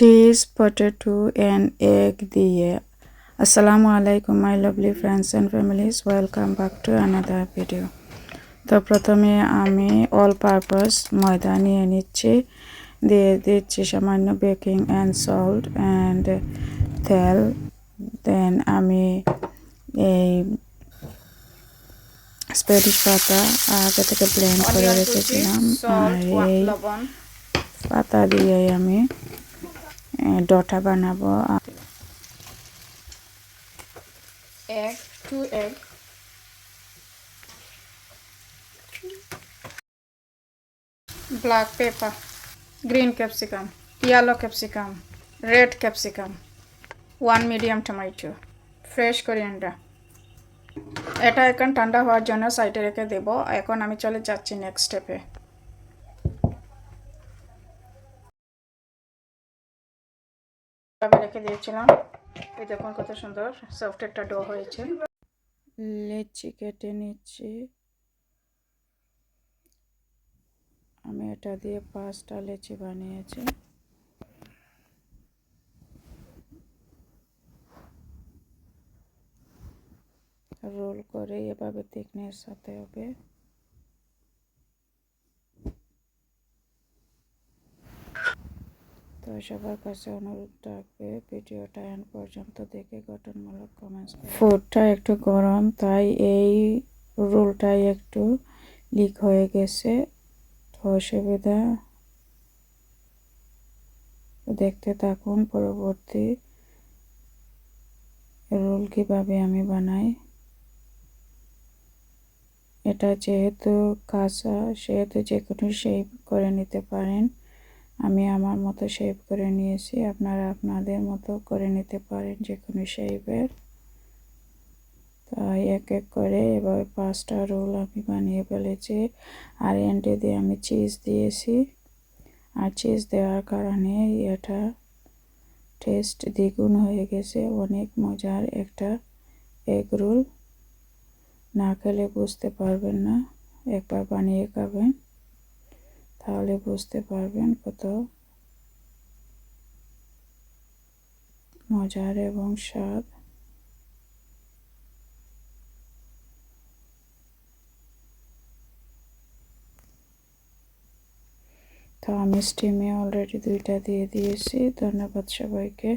Cheese potato and egg দিয়ে। আসসালামু আলাইকুম my lovely friends and families welcome back to another video তো প্রথমে আমি অল পারপাস ময়দা নিয়ে নিচ্ছি। দিয়ে দিচ্ছি সামান্য বেকিং অ্যান্ড সল্ট অ্যান্ড তেল। দেন আমি এই স্প্যানিশ পাতা আগে থেকে ব্লেন্ড করে রেখেছিলাম। আর এই পাতা দিয়ে আমি ডটা বানাবো। Black pepper green capsicum yellow capsicum red capsicum one medium tomato fresh coriander এটা এখন ঠান্ডা হওয়ার জন্য সাইডে রেখে দেবো। এখন আমি চলে যাচ্ছি নেক্সট স্টেপে রেখে দিয়েছিলাম। এই দেখুন কত সুন্দর সফট একটা ডো হয়েছে। লেচি কেটে নিচ্ছি। আমি এটা দিয়ে পাঁচটা লেচি বানিয়েছি। রোল করে এভাবে থিকনেস সাথে হবে। সবার কাছে অনুরোধ থাকবে ভিডিওটা এন্ড পর্যন্ত দেখে গঠনমূলক কমেন্টস ফুডটা একটু গরম, তাই এই রোলটাই একটু লিক হয়ে গেছে। অসুবিধা। দেখতে থাকুন পরবর্তী রোল কীভাবে আমি বানাই। এটা যেহেতু কাঁচা, সেহেতু যে কোনো শেপ করে নিতে পারেন। আমি আমার মতো শেপ করে নিয়েছি, আপনারা আপনাদের মতো করে নিতে পারেন যে কোনো শেপের তাই এক এক করে এভাবে পাঁচটা রোল আমি বানিয়ে ফেলেছি। আর এন্ডে দিয়ে আমি চিজ দিয়েছি। আর চিজ দেওয়ার কারণে এটা টেস্ট দ্বিগুণ হয়ে গেছে। অনেক মজার একটা এগ রোল না খেলে বুঝতে পারবেন না। একবার বানিয়ে খাবেন। তাহলে বুঝতে পারবেন কত মজার এবং স্বাদ। তো আমি স্টিমে অলরেডি দুইটা দিয়ে দিয়েছি। ধন্যবাদ সবাইকে।